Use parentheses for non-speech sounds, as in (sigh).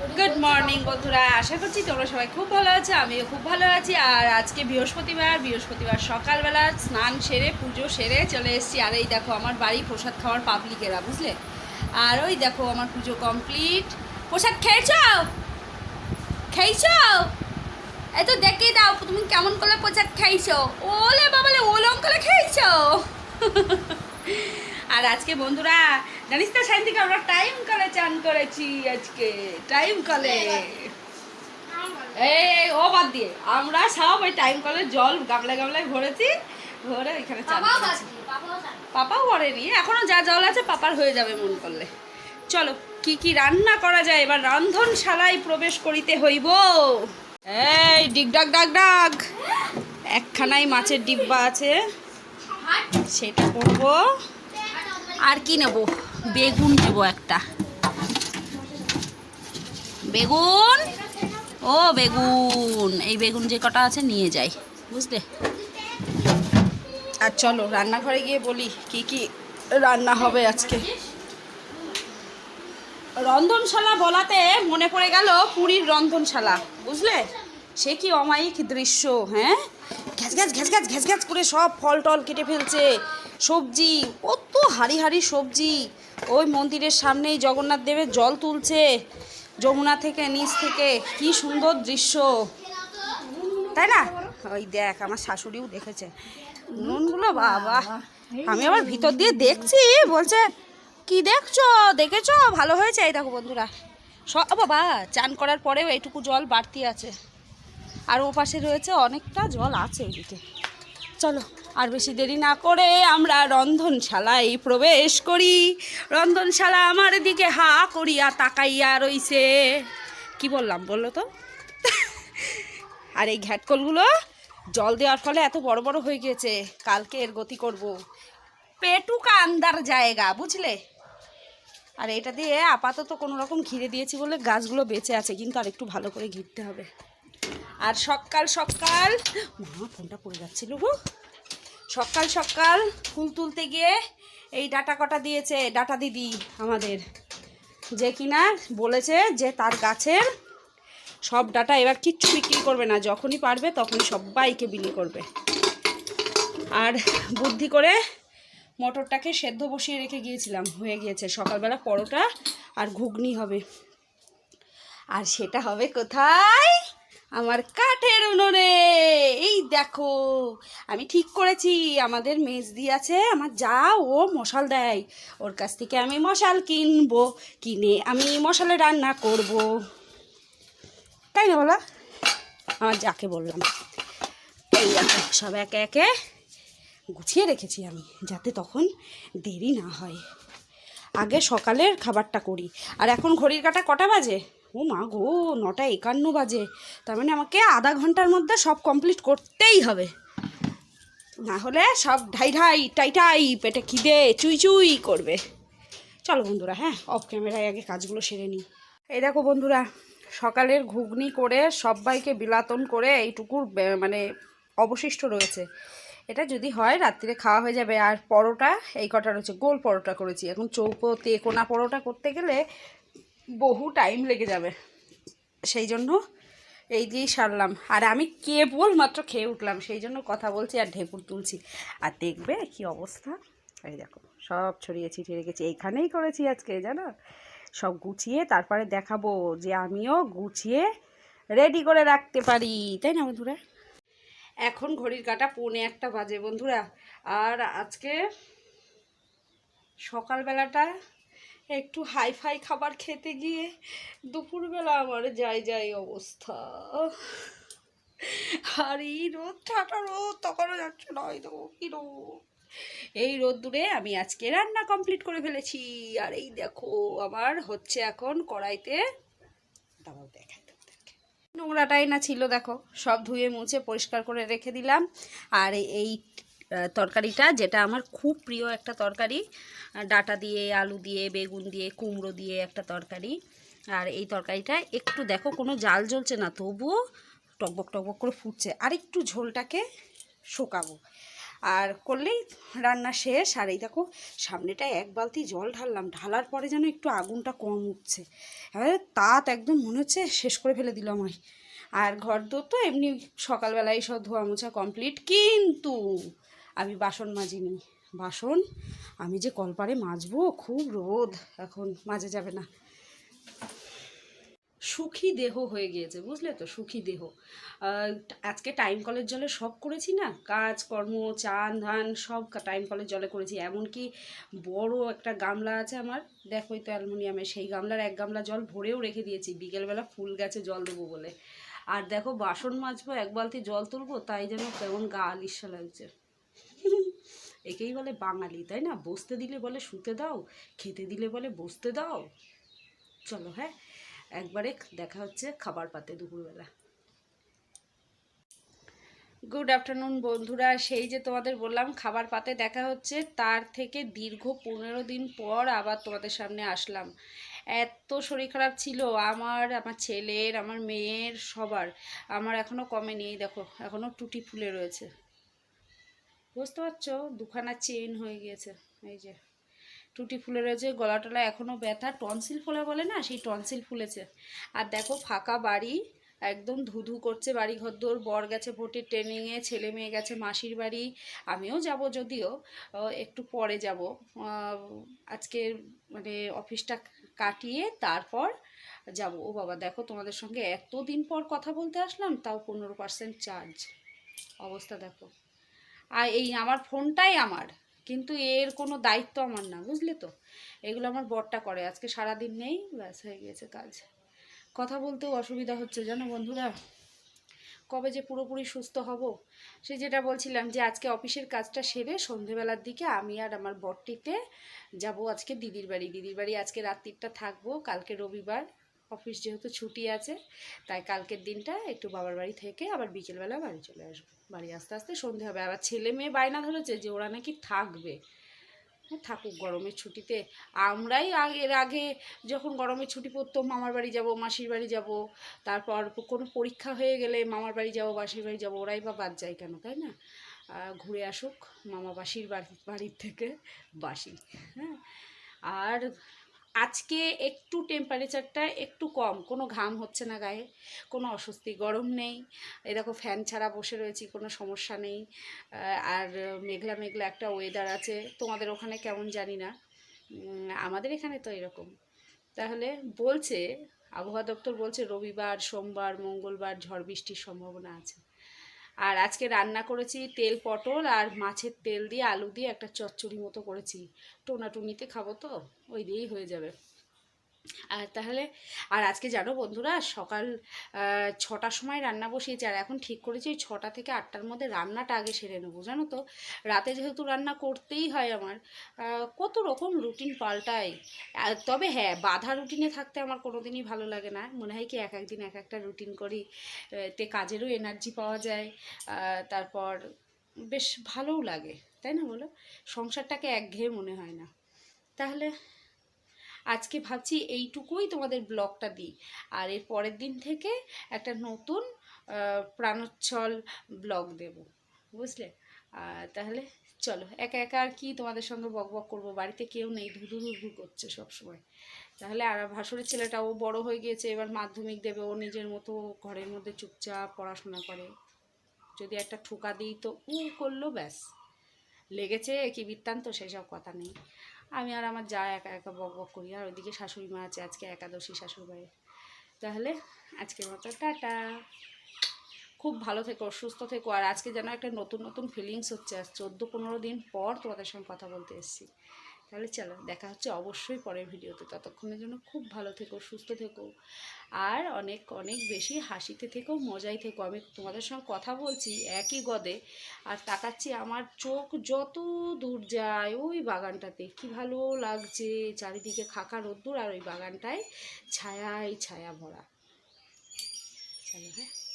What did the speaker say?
Good morning বন্ধুরা। আশা করছি তোমরা সবাই খুব ভালো আছো, আমিও খুব ভালো আছি। আর আজকে বৃহস্পতিবার বৃহস্পতিবার সকালবেলা স্নান সেরে, পুজো সেরে চলে এসেছি। আর এই দেখো, আমার বাড়ি প্রসাদ খাওয়ার পাবলিকেরা, বুঝলে? আর ওই দেখো, আমার পুজো কমপ্লিট প্রসাদ খেয়েছ? খেয়েছ? এই তো দেখে দাও, তুমি কেমন করে প্রসাদ খাইছো? ওলে বাবালে করে খেয়েছো? (laughs) আর আজকে বন্ধুরা জানিস তো শান্তিকে আমরা টাইম কলে চান করেছি আজকে টাইম কলে। এই ও বাদ দিয়ে আমরা সব ওই টাইম কলে জল গামলায় গামলায় ভরেছি ভরে এখানে চান পাপাও ভরেনি এখনও যা জল আছে পাপার হয়ে যাবে মন করলে। চলো কি কি রান্না করা যায়? এবার রন্ধনশালায় প্রবেশ করিতে হইব। এই ডিগ ডাক ডাক ডাক। একখানাই মাছের ডিব্বা আছে। সেটা করব। আর কি নেব? বেগুন নেব একটা। বেগুন? ও, বেগুন। এই বেগুন যে কটা আছে নিয়ে যাই, বুঝলে? আর চলো, রান্নাঘরে গিয়ে বলি কি কি রান্না হবে আজকে। রন্ধনশালা বলাতে মনে পড়ে গেল পুরীর রন্ধনশালা, বুঝলে? সে কি অমায়িক দৃশ্য হ্যাঁ? ঘ্যাস ঘ্যাস ঘ্যাস ঘ্যাস ঘ্যাস করে সব ফল টল কেটে ফেলছে। সবজি, কত হাড়ি হাড়ি সবজি। ওই মন্দিরের সামনেই জগন্নাথ দেবের জল তুলছে, যমুনা থেকে, নিচ থেকে। কি সুন্দর দৃশ্য। তাই না? ওই দেখ, আমার শাশুড়িও দেখেছে। নুনগুলো বাবা। আমি আবার ভিতর দিয়ে দেখছি, বলছে, কি দেখছ? দেখেছ? ভালো হয়েছে? এই দেখো বন্ধুরা। সব বাবা, চান করার পরেও এইটুকু জল বাড়তি আছে। আর ও পাশে রয়েছে অনেকটা জল আছে এদিকে চলো, আর বেশি দেরি না করে আমরা রন্ধনশালায় প্রবেশ করি। রন্ধনশালা আমার দিকে হা করিয়া তাকাইয়া রইছে। কি বললাম বলল তো? আর এই ঘ্যাটকলগুলো জল দেওয়ার ফলে এত বড় বড় হয়ে গিয়েছে, কালকে এর গতি করব। পেটুকা আন্দার জায়গা, বুঝলে? আর এটা দিয়ে আপাতত কোনো রকম ঘিরে দিয়েছি বলে গাছগুলো বেঁচে আছে, কিন্তু আর একটু ভালো করে ঘিরতে হবে। আর সকাল সকাল মা, ফোনটা পড়ে যাচ্ছিল গো। সকাল সকাল ফুল তুলতে গিয়ে এই ডাটা কটা দিয়েছে, ডাটা দিদি আমাদের। যে কিনা বলেছে যে তার গাছের সব ডাটা এবার কিচ্ছু বিক্রি করবে না, যখনই পারবে তখনই সবাইকে বিলি করবে। আর বুদ্ধি করে মটরটাকে সেদ্ধ বসিয়ে রেখে গিয়েছিলাম, হয়ে গিয়েছে। সকালবেলা পরোটা আর ঘুগনি হবে। আর সেটা হবে কোথায়? আমার কাঠের উনুনে। এই দেখো, আমি ঠিক করেছি। আমাদের মেজদি আছে, আমার যা ও মশাল দেয়। ওর কাছ থেকে আমি মশাল কিনবো, কিনে আমি মশালে রান্না করব। তাই না বলা? আমার যাকে বললাম। এই সব একে একে গুছিয়ে রেখেছি আমি, যাতে তখন দেরি না হয়। আগে সকালের খাবারটা করি। আর এখন ঘড়ির কাটা কটা বাজে? ও মা গো, নটা একান্ন বাজে। তার মানে আমাকে আধা ঘণ্টার মধ্যে সব কমপ্লিট করতেই হবে। না হলে সব ঢাই ঢাই, টাই টাই, পেটে খিদে, চুই চুই করবে। চলো বন্ধুরা হ্যাঁ অফ ক্যামেরায় আগে কাজগুলো সেরে নিই। এই দেখো বন্ধুরা, সকালের ঘুগনি করে সবাইকে বিলাতন করে এইটুকুর মানে অবশিষ্ট রয়েছে। এটা যদি হয়, রাত্রিরে খাওয়া হয়ে যাবে। আর পরোটা, এই কটা রয়েছে, গোল পরোটা করেছি। এখন চৌকো, তেকোনা পরোটা করতে গেলে বহু টাইম লেগে যাবে। সেই জন্য এই দিয়েই সারলাম। আর আমি কেবল মাত্র খেয়ে উঠলাম, সেই জন্য কথা বলছি আর ঢেকুর তুলছি। আর দেখবে কি অবস্থা? এই দেখো, সব ছড়িয়ে ছিটিয়ে রেখেছি। এইখানেই করেছি আজকে, জানো? সব গুছিয়ে তারপরে দেখাবো যে আমিও গুছিয়ে রেডি করে রাখতে পারি। তাই না বন্ধুরা? এখন ঘড়ির কাটা পৌনে একটা বাজে বন্ধুরা। আর আজকে সকালবেলাটা একটু হাই ফাই খাবার খেতে গিয়ে দুপুরবেলা আমার যাই যাই অবস্থা। আর এই রোদ ঠাটা রোদ, তখনও যাচ্ছে না দেখো কি রোদ। এই রোদ দূরে আমি আজকে রান্না কমপ্লিট করে ফেলেছি। আর এই দেখো, আমার হচ্ছে এখন কড়াইতে দাঁড়াও দেখাই। নোংরাটাই না ছিল, দেখো, সব ধুয়ে মুছে পরিষ্কার করে রেখে দিলাম। আর এই তরকারিটা, যেটা আমার খুব প্রিয় একটা তরকারি। ডাটা দিয়ে, আলু দিয়ে, বেগুন দিয়ে, কুমড়ো দিয়ে একটা তরকারি। আর এই তরকারিটা একটু দেখো, কোনো জাল জ্বলছে না, তবুও টকবক টকবক করে ফুটছে। আর একটু ঝোলটাকে শোকাবো। আর করলেই রান্না শেষ। আর এই দেখো, সামনেটা এক বালতি জল ঢাললাম। ঢালার পরে যেন একটু আগুনটা কম উঠছে। এবারে তাঁত একদম মনে হচ্ছে শেষ করে ফেলে দিল আমায় আর ঘর তো এমনি সকালবেলায় সব ধোয়া মোছা কমপ্লিট। কিন্তু আমি বাসন মাজিনি। বাসন আমি যে কলপারে মাজবো, খুব রোদ, এখন মাজা যাবে না। সুখী দেহ হয়ে গিয়েছে, বুঝলে তো? সুখী দেহ। আজকে টাইম কলের জলে সব করেছি না? কাজ কর্ম চান ধান সব টাইম কলের জলে করেছি। এমনকি বড় একটা গামলা আছে আমার দেখোই তো অ্যালুমিনিয়ামের সেই গামলার এক গামলা জল ভরেও রেখে দিয়েছি। বিকেলবেলা ফুল গাছে জল দেবো বলে। আর দেখো, বাসন মাজবো, এক বালতি জল তুলবো, তাই যেন কেমন গা আলিশা লাগছে। একেই বলে বাঙালি, তাই না? বসতে দিলে বলে শুতে দাও, খেতে দিলে বলে বসতে দাও। চলো হ্যাঁ? একবারে দেখা হচ্ছে খাবার পাতে দুপুরবেলা। গুড আফটারনুন বন্ধুরা। সেই যে তোমাদের বললাম, খাবার পাতে দেখা হচ্ছে, তার থেকে দীর্ঘ পনেরো দিন পর আবার তোমাদের সামনে আসলাম। এত শরীর খারাপ ছিল, আমার আমার ছেলের, আমার মেয়ের, সবার। আমার এখনও কমেনি দেখো এখনও টুটি ফুলে রয়েছে। বুঝতে পারছ? দুখানা চেন হয়ে গিয়েছে। এই যে, টুটি ফুলে রয়েছে গলা টলা এখনও ব্যথা। টনসিল ফোলা বলে না? সেই টনসিল ফুলেছে। আর দেখো, ফাঁকা বাড়ি, একদম ধুধু করছে বাড়ি ঘর দোর। বর গেছে ভোটের ট্রেনিংয়ে ছেলে মেয়ে গেছে মাসির বাড়ি। আমিও যাব যদিও একটু পরে যাব। আজকে মানে অফিসটা কাটিয়ে তারপর যাব। ও বাবা, দেখো তোমাদের সঙ্গে এত দিন পর কথা বলতে আসলাম, তাও পনেরো পার্সেন্ট চার্জ অবস্থা দেখো। আর এই আমার ফোনটাই আমার। কিন্তু এর কোনো দায়িত্ব আমার না, বুঝলে তো? এগুলো আমার বরটা করে, আজকে সারাদিন নেই, ব্যাস হয়ে গেছে কাজ। কথা বলতেও অসুবিধা হচ্ছে, জানো বন্ধুরা? কবে যে পুরোপুরি সুস্থ হব, সে যেটা বলছিলাম যে আজকে অফিসের কাজটা সেরে সন্ধেবেলার দিকে আমি আর আমার বরটিতে যাব আজকে দিদির বাড়ি। দিদির বাড়ি আজকে রাত্রিটা থাকব, কালকে রবিবার। অফিস যেহেতু ছুটি আছে, তাই কালকের দিনটা একটু বাবার বাড়ি থেকে আবার বিকেলবেলা বাড়ি চলে আসব। বাড়ি আস্তে আস্তে সন্ধে হবে। আবার ছেলে মেয়ে বায়না ধরেছে যে ওরা নাকি থাকবে। হ্যাঁ, থাকুক গরমের ছুটিতে। আমরাই আগে এর আগে যখন গরমের ছুটি পড়তো মামার বাড়ি যাব মাসির বাড়ি যাব। তারপর কোনো পরীক্ষা হয়ে গেলে মামার বাড়ি যাব মাসির বাড়ি যাব ওরাই বা বাদ যায় কেন তাই না? ঘুরে আসুক মামা বাসির বাড়ি বাড়ির থেকে বাসি। হ্যাঁ আর আজকে একটু টেম্পারেচারটা একটু কম, কোনো ঘাম হচ্ছে না গায়ে, কোনো অস্বস্তি, গরম নেই এরকম ফ্যান ছাড়া বসে রয়েছি, কোনো সমস্যা নেই আর মেঘলা মেঘলা একটা ওয়েদার আছে, তোমাদের ওখানে কেমন জানি না আমাদের এখানে তো এরকম। তাহলে বলছে, আবহাওয়া দপ্তর বলছে রবিবার, সোমবার, মঙ্গলবার ঝড় বৃষ্টির সম্ভাবনা আছে। আর আজকে রান্না করেছি তেল পটল আর মাছের তেল দিয়ে আলু দিয়ে একটা চচ্চড়ি মতো করেছি। টোনাটুনিতে খাব তো? ওই দিয়েই হয়ে যাবে। আর তাহলে, আর আজকে জানো বন্ধুরা, সকাল ছটার সময় রান্না বসিয়েছি, আর এখন ঠিক করেছি ওই ছটা থেকে আটটার মধ্যে রান্নাটা আগে সেরে নেব, জানো তো। রাতে যেহেতু রান্না করতেই হয় আমার কত রকম রুটিন পাল্টাই। তবে হ্যাঁ বাধা রুটিনে থাকতে আমার কোনো দিনই ভালো লাগে না। মনে হয় কি এক একদিন এক একটা রুটিন করি তে কাজেরও এনার্জি পাওয়া যায় তারপর বেশ ভালোও লাগে, তাই না বলো? সংসারটাকে একঘেয়ে মনে হয় না। তাহলে আজকে ভাবছি এইটুকুই তোমাদের ব্লগটা দিই। আর এর পরের দিন থেকে একটা নতুন প্রাণোচ্ছল ব্লগ দেব। বুঝলে? তাহলে চলো, একা একা আর কি তোমাদের সঙ্গে বক বক করব? বাড়িতে কেউ নেই ধুধু ধুধু করছে সবসময়। তাহলে আর ভাসুরের ছেলেটা, ও বড় হয়ে গিয়েছে, এবার মাধ্যমিক দেবে, ও নিজের মতো ঘরের মধ্যে চুপচাপ পড়াশোনা করে। যদি একটা ঠোকা দিই তো উ করল, ব্যাস। লেগেছে কি বৃত্তান্ত, সেসব কথা নেই। আমি আর আমার যা একা একা বক বক করি, আর ওইদিকে শাশুড়ি মা আছে আজকে একাদশী শাশুড়ি মায়ের তাহলে আজকের মতো টাটা। খুব ভালো থেকো, সুস্থ থেকো, আর আজকে যেন একটা নতুন নতুন ফিলিংস হচ্ছে। আর চোদ্দ, পনেরো দিন পর তোমাদের সঙ্গে কথা বলতে এসেছি। তাহলে চলো, দেখা হচ্ছে অবশ্যই পরের ভিডিওতে। ততক্ষণের জন্য খুব ভালো থেকো, সুস্থ থেকো। আর অনেক অনেক বেশি হাসিতে থেকো মজাই থেকো। আমি তোমাদের সঙ্গে কথা বলছি একই গদে। আর তাকাচ্ছি আমার চোখ যত দূর যায় ওই বাগানটাতে। কি ভালো লাগছে চারিদিকে খাকা রোদ্দুর আর ওই বাগানটায় ছায়াই ছায়া ভরা। চলো হ্যাঁ?